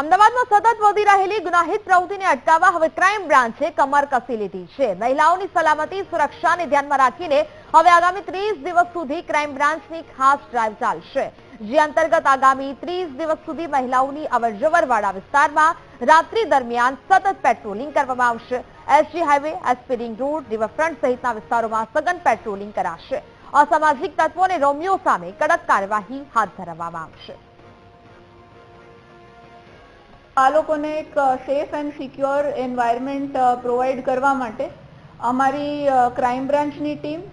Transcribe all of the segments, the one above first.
અમદાવાદમાં સતત વધી રહેલી ગુનાહિત પ્રવૃત્તિને અટકાવવા હવે ક્રાઇમ બ્રાન્ચે કમર કસી લીધી છે. મહિલાઓની સલામતી, સુરક્ષાને ધ્યાનમાં રાખીને હવે આગામી ત્રીસ દિવસ સુધી ક્રાઇમ બ્રાન્ચની ખાસ ડ્રાઇવ ચાલશે. જે અંતર્ગત આગામી ત્રીસ દિવસ સુધી મહિલાઓની અવરજવર વાળા વિસ્તારમાં રાત્રિ દરમિયાન સતત પેટ્રોલિંગ કરવામાં આવશે. SG highway SP ring road, riverfront સહિતના વિસ્તારોમાં સઘન પેટ્રોલિંગ કરાશે. અસામાજિક તત્વો અને રોમિયો સામે કડક કાર્યવાહી હાથ ધરવામાં આવશે. આ લોકોને એક safe and secure environment provide કરવા માટે અમારી ક્રાઇમ બ્રાન્ચની ટીમ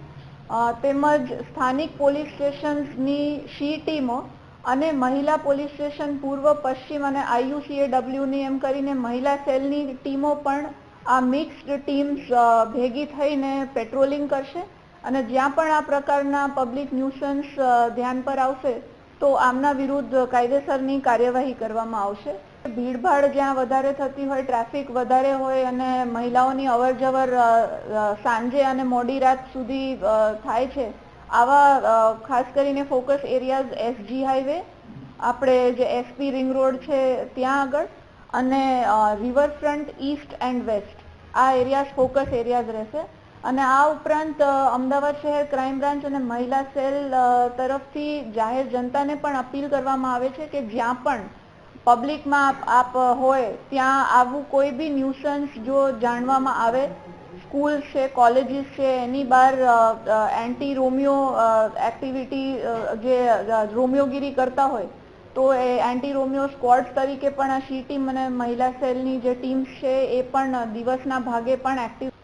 તેમજ સ્થાનિક પોલીસ સ્ટેશન્સની શી ટીમો અને મહિલા પોલીસ સ્ટેશન પૂર્વ, પશ્ચિમ અને આઈયુસીએડબ્લ્યુની એમ કરીને મહિલા સેલની ટીમો પણ આ મિક્સ્ડ ટીમ્સ ભેગી થઈને પેટ્રોલિંગ કરશે. અને જ્યાં પણ આ પ્રકારના પબ્લિક ન્યુસન્સ ધ્યાન પર આવશે તો આમના વિરુદ્ધ કાયદેસરની કાર્યવાહી કરવામાં આવશે. ભીડભાડ જ્યાં વધારે થતી હોય, ટ્રાફિક વધારે હોય અને મહિલાઓની અવરજવર સાંજે અને મોડી રાત સુધી થાય છે, આવા ખાસ કરીને ફોકસ એરિયાઝ એસજી હાઈવે, આપણે જે એસપી રિંગ રોડ છે ત્યાં આગળ, અને રિવરફ્રન્ટ ઈસ્ટ એન્ડ વેસ્ટ, આ એરિયાઝ ફોકસ એરિયાઝ રહેશે. અને આ ઉપરાંત અમદાવાદ શહેર ક્રાઇમ બ્રાન્ચ અને મહિલા સેલ તરફથી જાહેર જનતાને પણ અપીલ કરવામાં આવે છે કે જ્યાં પણ પબ્લિકમાં આપ હોય, ત્યાં આવું કોઈ બી ન્યુસન્સ જો જાણવામાં આવે સ્કૂલ છે, કોલેજીસ છે, એની બહાર એન્ટી રોમિયો એક્ટિવિટી જે રોમિયોગીરી કરતા હોય, તો એ એન્ટી રોમિયો સ્કોડ તરીકે પણ આ સી ટીમ અને મહિલા સેલની જે ટીમ્સ છે, એ પણ દિવસના ભાગે પણ એક્ટિવ